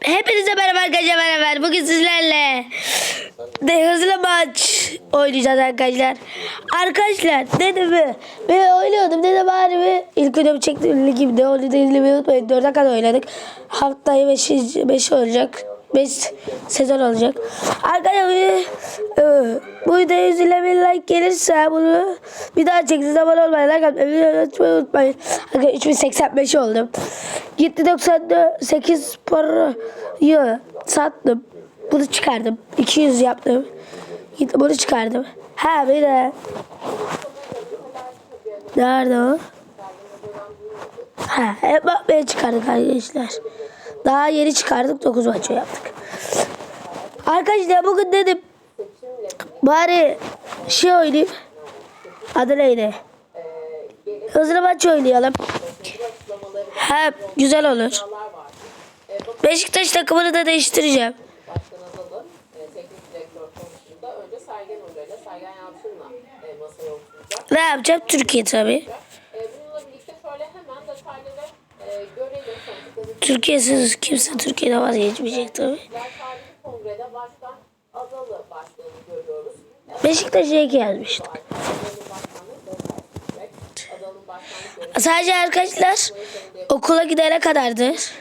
Hepinize merhaba arkadaşlar merhaba. Bugün sizlerle de hızlı maç oynayacağız arkadaşlar. Arkadaşlar dedim mi? Ben oynuyordum dedim bari mi? İlk videomu çektim ligimde. Onu da izlemeyi unutmayın. Dörde kadar oynadık. Haftayı 5 beş olacak. 5 sezon olacak. Arkadaşlar e, bu videoya 100 ile bir like gelirse bunu bir daha çekeceğiz. Abone olmayı, like atmayı, unutmayı unutmayın. Arkadaşlar 3085 oldum. Gitti 98 parayı sattım. Bunu çıkardım. 200 yaptım. Gitti bunu çıkardım. Ha bir de Nerede o? Ha, hep bakmaya çıkardık arkadaşlar. Daha yeni çıkardık 9 maçı yaptık. Arkadaşlar bugün dedim bari şey oynayayım. Adı neydi? Hızlı maç oynayalım. Hem güzel olur. Beşiktaş takımını da değiştireceğim. Ne yapacağım? Türkiye tabii. E, bununla birlikte şöyle hemen detayları e, görelim. Tanıdıkları Türkiye'siz kimse Türkiye'de vazgeçmeyecek görüyoruz. Beşiktaş'a görevi Sadece arkadaşlar okula gidene kadardır.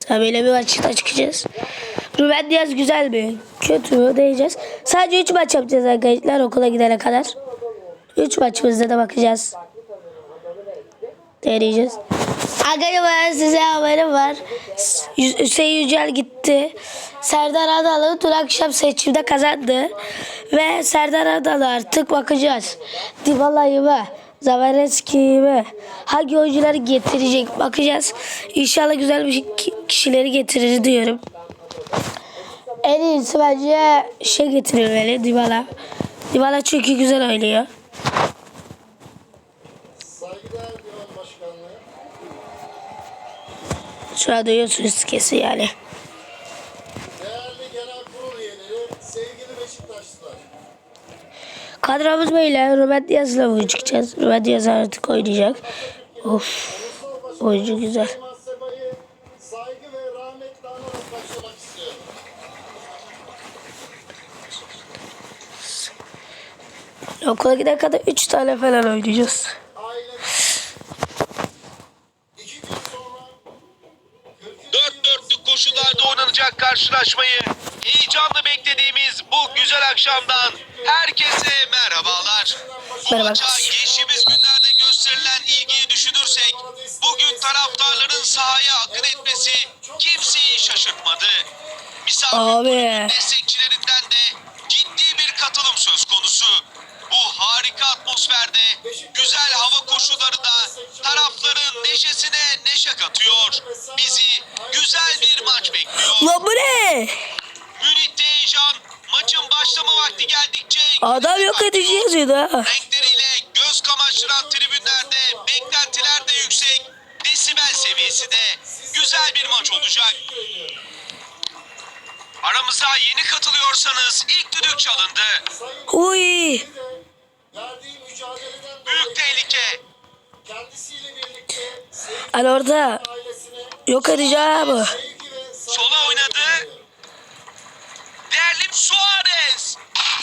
Tabii bir maçta çıkacağız. Ruben Diaz güzel mi? Kötü mü? Diyeceğiz. Sadece 3 maç yapacağız arkadaşlar okula gidene kadar. 3 maçımızda da bakacağız. Deneyeceğiz. Arkadaşlar size haberim var. Hü- Hüseyin Yücel gitti. Serdar Adalı dün akşam seçimde kazandı. Ve Serdar Adalı artık bakacağız. Dybala'yı mı? Zavareski'yi mi? Hangi oyuncuları getirecek bakacağız. İnşallah güzel bir ki- kişileri getirir diyorum. En iyisi bence şey getirilmeli Dybala. Dybala çünkü güzel oynuyor. Şu an duyuyorsunuz kesin yani. Kadromuz böyle. Ruben Diaz'la bugün çıkacağız. Ruben Diaz artık oynayacak. Of. Oyuncu güzel. Okula gidene kadar 3 tane falan oynayacağız. Aile iki gün sonra 42 Dört dörtlük koşullarda oynanacak karşılaşmayı heyecanla beklediğimiz bu güzel akşamdan herkese merhabalar. Bu Merhaba. maça geçtiğimiz günlerde gösterilen ilgiyi düşünürsek bugün taraftarların sahaya akın etmesi kimseyi şaşırtmadı. Misafir Abi. destekçilerinden de ciddi bir katılım söz konusu. Bu harika atmosferde güzel hava koşulları da tarafların neşesine neşe katıyor. Bizi güzel bir maç bekliyor. Lan bu ne? Münih'te heyecan, maçın başlama vakti geldikçe Adam yok edici yazıyordu ha. renkleriyle göz kamaştıran tribünlerde beklentiler de yüksek, desibel seviyesi de güzel bir maç olacak. Aramıza yeni katılıyorsanız ilk düdük çalındı. Uy. Büyük dolayı tehlike. kendisiyle birlikte sevgi Hani orada yok saygı Sola oynadı. Değerli Suarez.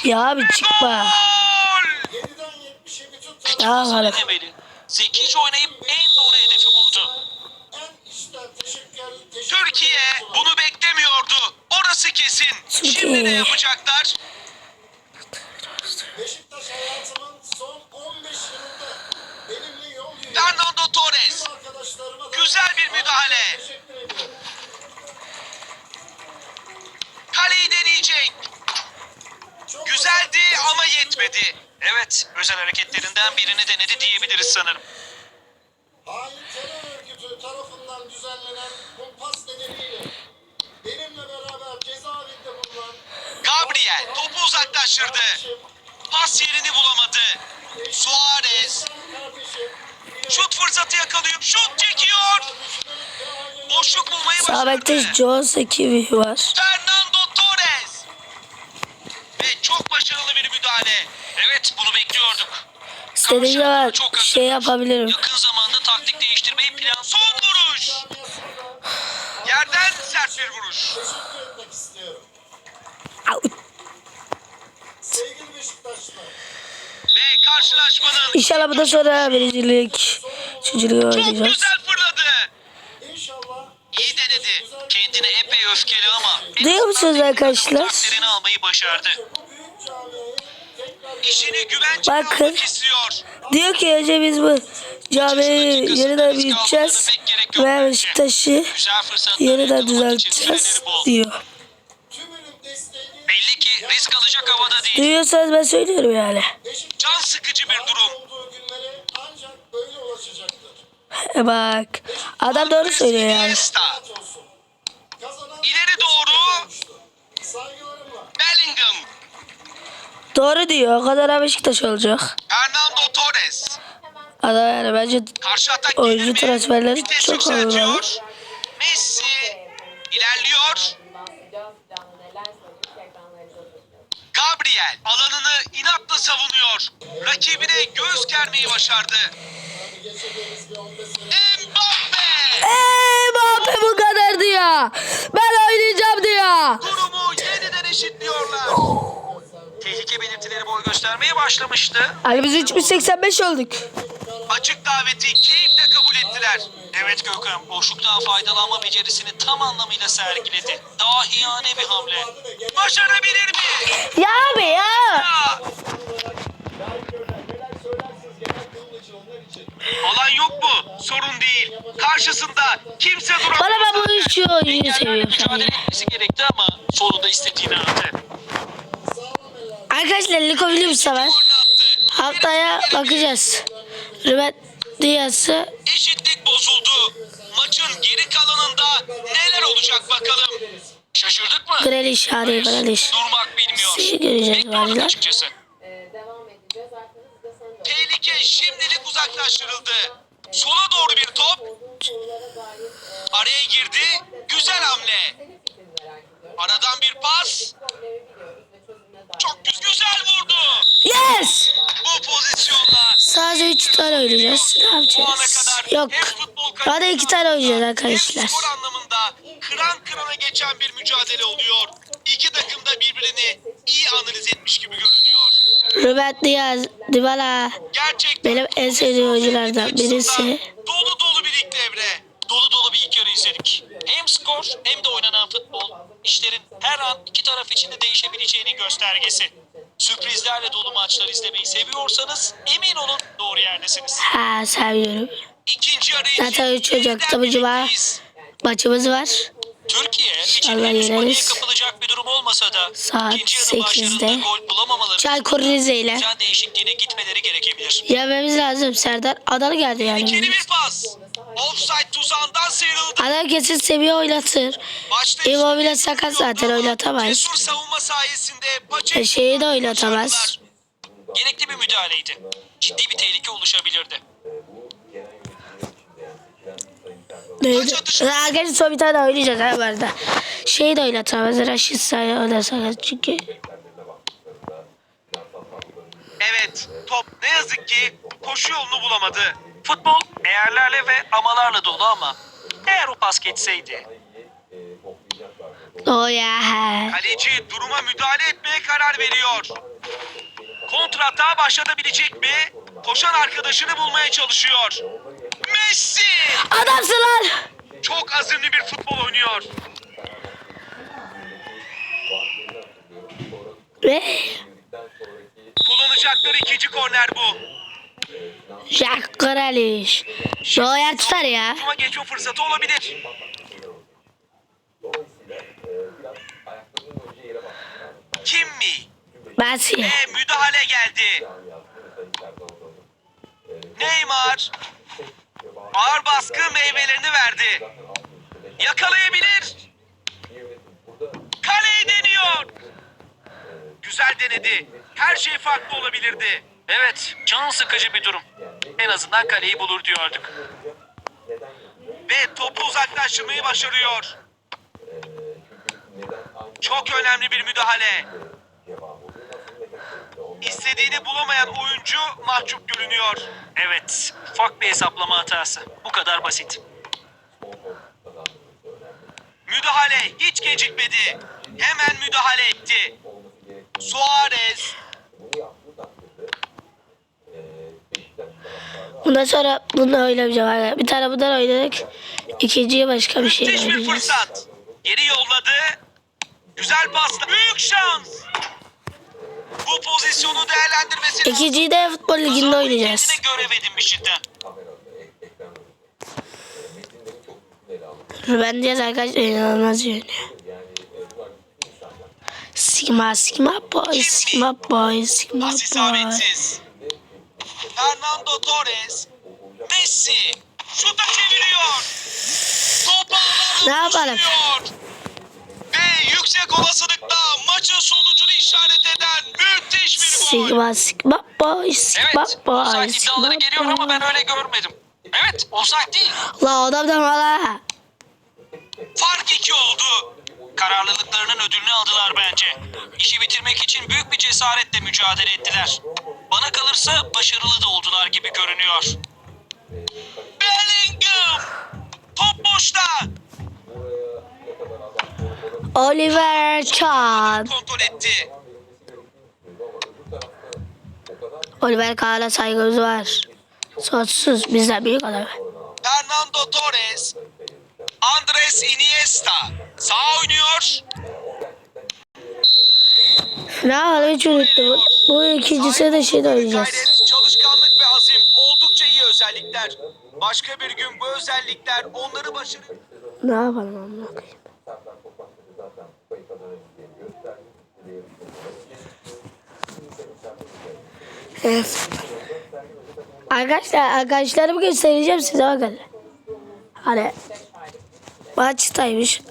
Ya abi çıkma. Gol! 7'den 70'e bütün Ya hala. Demeli. Zekice oynayıp en doğru hedefi buldu. Türkiye bunu beklemiyordu. Orası kesin. Şimdi ne yapacaklar? Beşiktaş hayatımın son 15 yılında benimle yol yürüyen Fernando Torres. Güzel bir müdahale. Kaleyi deneyecek. Güzeldi ama yetmedi. Evet, özel hareketlerinden birini denedi diyebiliriz sanırım. Hain terör örgütü tarafından düzenlenen kumpas nedeniyle benimle beraber cezaevinde bulunan Gabriel topu uzaklaştırdı. kardeşim, Pas yerini bulamadı. Suarez kardeşim, şut fırsatı yakalıyor. Şut çekiyor. Boşluk bulmayı Sağ başardı. bekte Jose Kiwi var. Fernando Torres. Ve çok başarılı bir müdahale. Evet bunu bekliyorduk. İstediğim Çok şey yapabilirim. Yakın zamanda taktik değiştirmeyi plan. Son vuruş. Yerden sert bir vuruş. Teşekkür etmek istiyorum. Sevgili Beşiktaşlar. Ve karşılaşmanın İnşallah bundan sonra birincilik çocuğu çok oynayacağız. güzel fırladı. İnşallah İyi denedi. Kendine epey öfkeli ama en Duyuyor musunuz azından arkadaşlar? takdirini almayı başardı. bu büyük İşini güvence Bakın. istiyor. Diyor ki önce biz bu camiyi yeniden büyüteceğiz ve Beşiktaş'ı yeniden düzelteceğiz diyor. Belli ki risk alacak havada değil. Duyuyorsanız ben söylüyorum yani. Can sıkıcı bir durum. E bak adam doğru söylüyor yani. İleri doğru. Doğru diyor o kadar Beşiktaş olacak. Fernando Torres. Adam yani bence Karşı atak Oyuncu transferleri çok olmalı. Messi ilerliyor. Gabriel alanını inatla savunuyor. Rakibine göz germeyi başardı. Geçeceğimiz bir 15 sene Mbappe Mbappe bu kadar diyor. Ben oynayacağım diyor. durumu yeniden eşitliyorlar. Tehlike belirtileri boy göstermeye başlamıştı. Ali biz 3085 olduk. Açık daveti keyifle kabul ettiler. Evet Gökhan, boşluktan faydalanma becerisini tam anlamıyla sergiledi. Dahiyane bir hamle. Başarabilir mi? Ya abi ya. Ya! Alan yok mu? Sorun değil. Karşısında kimse duramaz. Bana ben bu işi seviyorum sen mücadele etmesi gerekti ama sonunda istediğini aldı. Arkadaşlar Liko musun var? Haftaya bakacağız. Rübet Diyası Eşitlik bozuldu. Maçın geri kalanında neler olacak bakalım. Şaşırdık mı? Grealish Harry Grealish. Durmak bilmiyor. Şeyi göreceğiz de. Tehlike şimdilik uzaklaştırıldı. Sola doğru bir top. Araya girdi. Güzel hamle. Aradan bir pas. Çok güz- güzel vurdu. Yes! Bu pozisyonla Sadece 3 tane oynayacağız. Ne yapacağız? Yok. futbol Hadi iki tane oynayacağız hem arkadaşlar. skor anlamında kıran kırana geçen bir mücadele oluyor. İki takım da birbirini iyi analiz etmiş gibi görünüyor. Rübet Diaz, Dybala. Gerçekten Benim en sevdiğim oyunculardan birisi. Dolu dolu bir ilk devre. Dolu dolu bir ilk yarı izledik. Hem skor hem de oynanan futbol işlerin her an iki taraf için de değişebileceğinin göstergesi. Sürprizlerle dolu maçlar izlemeyi seviyorsanız emin olun doğru yerdesiniz. Ha seviyorum. İkinci için Zaten üç Ocak'ta yeniden bu birlikteyiz. maçımız var. Türkiye için henüz paniğe kapılacak bir durum olmasa da Saat ikinci yarı 8'de. başlarında gol bulamamaları Çaykur Rize ile. düzen değişikliğine gitmeleri gerekebilir. Yememiz lazım. Serdar Adana geldi yani. İkili bir pas. Offside tuzağından sıyrıldı. Adam kesin seviye oynatır. Immobile sakat zaten oynatamaz. Cesur savunma sayesinde E, şeyi de oynatamaz. Gerekli bir müdahaleydi. Ciddi bir tehlike oluşabilirdi. Neydi? Arkadaşlar son bir tane oynayacağız ha bu arada. Şeyi de oynatamaz. Raşit Sayı o da sakat çünkü. Evet, top ne yazık ki koşu yolunu bulamadı. Futbol eğerlerle ve amalarla dolu ama eğer o pas geçseydi. O ya. Kaleci duruma müdahale etmeye karar veriyor. Kontratağa başlatabilecek mi? Koşan arkadaşını bulmaya çalışıyor. Messi! Adamsın lan. Çok azimli bir futbol oynuyor. Ve Kullanacakları ikinci korner bu. Jack Grealish. Doğuya tutar ya. Ama geçme fırsatı olabilir. Kim mi? Messi. Ve müdahale geldi. Neymar ağır baskı meyvelerini verdi. Yakalayabilir. Kaleyi deniyor. Güzel denedi. Her şey farklı olabilirdi. Evet, can sıkıcı bir durum. En azından kaleyi bulur diyorduk. Ve topu uzaklaştırmayı başarıyor. Çok önemli bir müdahale. İstediğini bulamayan oyuncu mahcup görünüyor. Evet, ufak bir hesaplama hatası. Bu kadar basit. Müdahale hiç gecikmedi. Hemen müdahale etti. Suarez Bundan sonra bununla oynamayacağım. Bir tane bundan oynadık. İkinciye başka bir şey müthiş bir oynayacağız. fırsat. Geri yolladı. Güzel pasla. Büyük şans. Bu pozisyonu değerlendirmesi. İkinciyi de futbol liginde oynayacağız. Görev edinmişinden. Ruben Diaz arkadaşlar inanılmaz yönüyor. Sigma, Sigma Boy, Sigma Boy, Sigma Pas Boy. isabetsiz. Fernando Torres. Messi. Şuta çeviriyor. Top Ne yapalım? Ve yüksek olasılıkla maçın sonucunu işaret eden müthiş bir gol. Sigma, Sigma Boy, Sigma Evet, Boy, Sigma iddiaları geliyor ama ben öyle görmedim. Evet, offside değil. La adam da valla. Fark iki oldu. Kararlılıklarının ödülünü aldılar bence. İşi bitirmek için büyük bir cesaretle mücadele ettiler. Bana kalırsa başarılı da oldular gibi görünüyor. Bellingham. Top boşta. Oliver Kahn. Kontrol etti. Oliver Kahn'a saygımız var. Sonsuz bizden büyük adam. Fernando Torres. Andres Iniesta. Sağ oynuyor. Ne hiç unuttum. Bu ikincisi de şey oynayacağız. Gayret, çalışkanlık ve azim oldukça iyi özellikler. Başka bir gün bu özellikler onları başarı... Ne yapalım amına koyayım. Evet. Arkadaşlar arkadaşlarımı göstereceğim size bakın. Hani maçtaymış.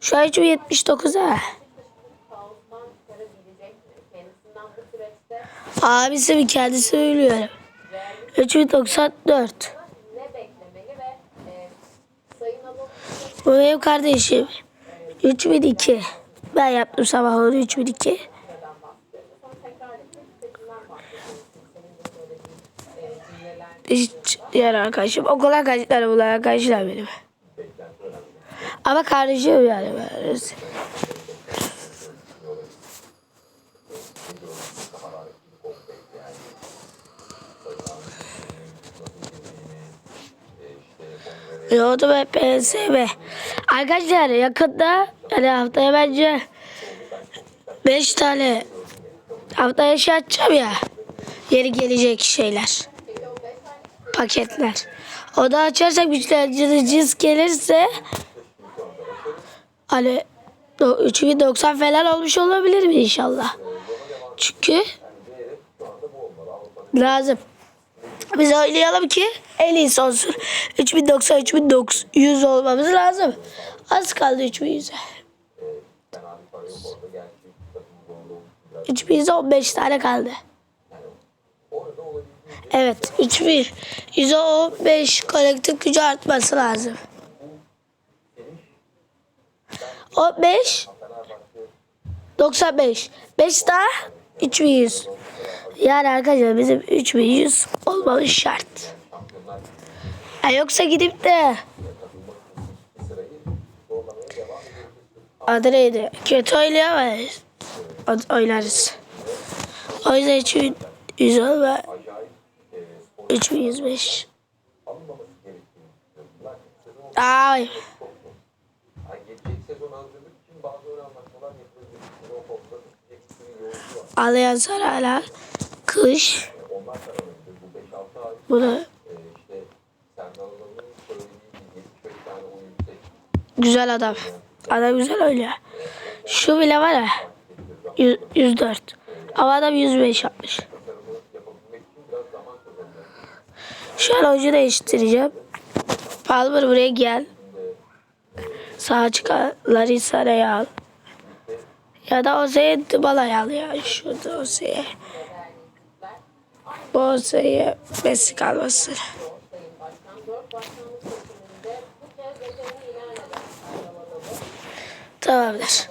Şu an 79 ha. mi? Abisi mi kendisi söylüyor. 3094. ne beklemeli ve e, Sayın Alonso Bu benim kardeşim. 3002. Ben yaptım sabah onu 3002. Sonra tekrar etmek seçimden bahsediyorsun. Senin de söylediğin e, cümleler Hiç diğer arkadaşım. Okul arkadaşlarım bunlar arkadaşlar benim. Ama kardeşim yani. Yoğurdu ve PSB. Arkadaşlar yakında yani haftaya bence 5 tane haftaya şey açacağım ya. Yeri gelecek şeyler. Paketler. O da açarsak güçlendiriciniz gelirse hani do- 3090 falan olmuş olabilir mi inşallah. Çünkü lazım. Biz oynayalım ki en iyisi olsun. 3090 3900 olmamız lazım. Az kaldı 3100'e. 3100'e 15 tane kaldı. Evet 3115 kolektif gücü artması lazım. 15 95 5 daha 3100 yani arkadaşlar bizim 3100 olmamız şart. Ya yoksa gidip de adı? Kötü oynayamayız. Oynarız. O yüzden 3100 olma 3105 Ay. Ağlayan sarı kış. Bu da güzel adam. Adam güzel oynuyor. Şu bile var ya 100, 104. Ama adam 105 yapmış. Şu an hoca değiştireceğim. Palmer buraya gel. Sağ çıkan Larissa'yı al. Ya da Ose'ye Dybala'yı al ya. Şurada Ose'ye. İlerledi. Erdal Adalı. Tamamdır.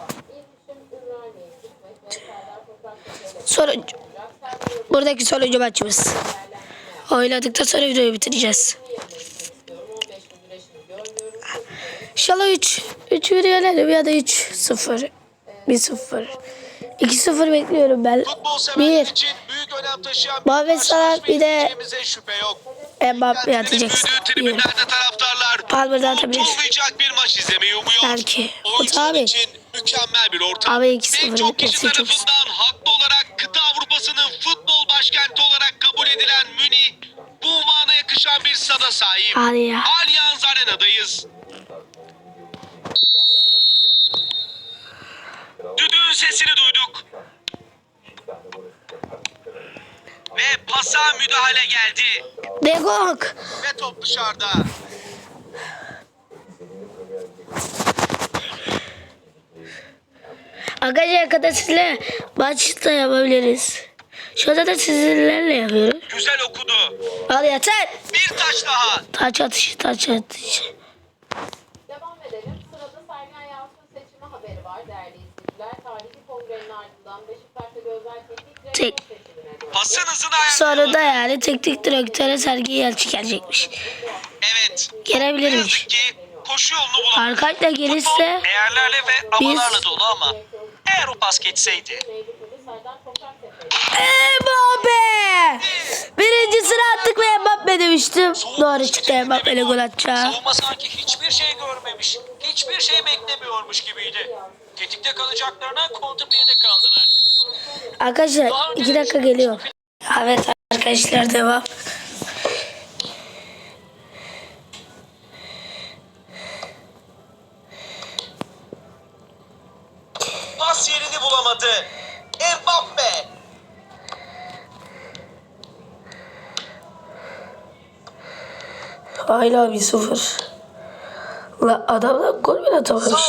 Sonuncu. Buradaki sonuncu maçımız. Oynadıktan sonra videoyu bitireceğiz. İnşallah 3. 3 yenelim ya da 3 0. 1 0. 2 0 bekliyorum ben. Futbol severler 1. için büyük önem taşıyan Muhammed Salah bir de şüphe yok. Mbappe atacak. tribünlerde taraftarlar Palmer'dan atabilir. unutulmayacak bir maç izlemeyi umuyor. Belki. Oyuncular Abi. için mükemmel bir ortam. Abi 2-0 Pek çok kişi tarafından haklı olarak kıta Avrupa'sının futbol başkenti olarak kabul edilen Münih bu umana yakışan bir stada sahip. Hadi ya. Allianz Arena'dayız. Düdüğün sesini Ve pasa müdahale geldi. De Gong. Ve top dışarıda. Arkadaşlar kadar sizle maç da yapabiliriz. Şu anda da sizinlerle yapıyoruz. Güzel okudu. Hadi yeter. Bir taç daha. Taç atışı, taç atışı. Devam edelim. Sırada Sergen Yalçın seçimi haberi var değerli izleyiciler. Tarihi kongrenin ardından Beşiktaş'ta gözler teknik direktör Tek- Sonra da yani teknik direktöre Sergi Yalçın gelecekmiş. Evet. Gelebilirmiş. koşu yolunu bulamadı. Arkadaşlar gelirse Futbol eğerlerle ve amalarla dolu ama eğer o pas geçseydi. Mbappe! Birincisini attık ve Mbappe demiştim. Doğru çıktı Mbappe'yle gol atacak. Savunma sanki hiçbir şey görmemiş, hiçbir şey beklemiyormuş gibiydi. Tetikte kalacaklarına kontra birde kaldılar. Arkadaşlar iki dakika geliyor. Evet arkadaşlar devam. Pas yerini bulamadı. Mbappe. Hala bir sıfır. La adamlar gol bile atamamış.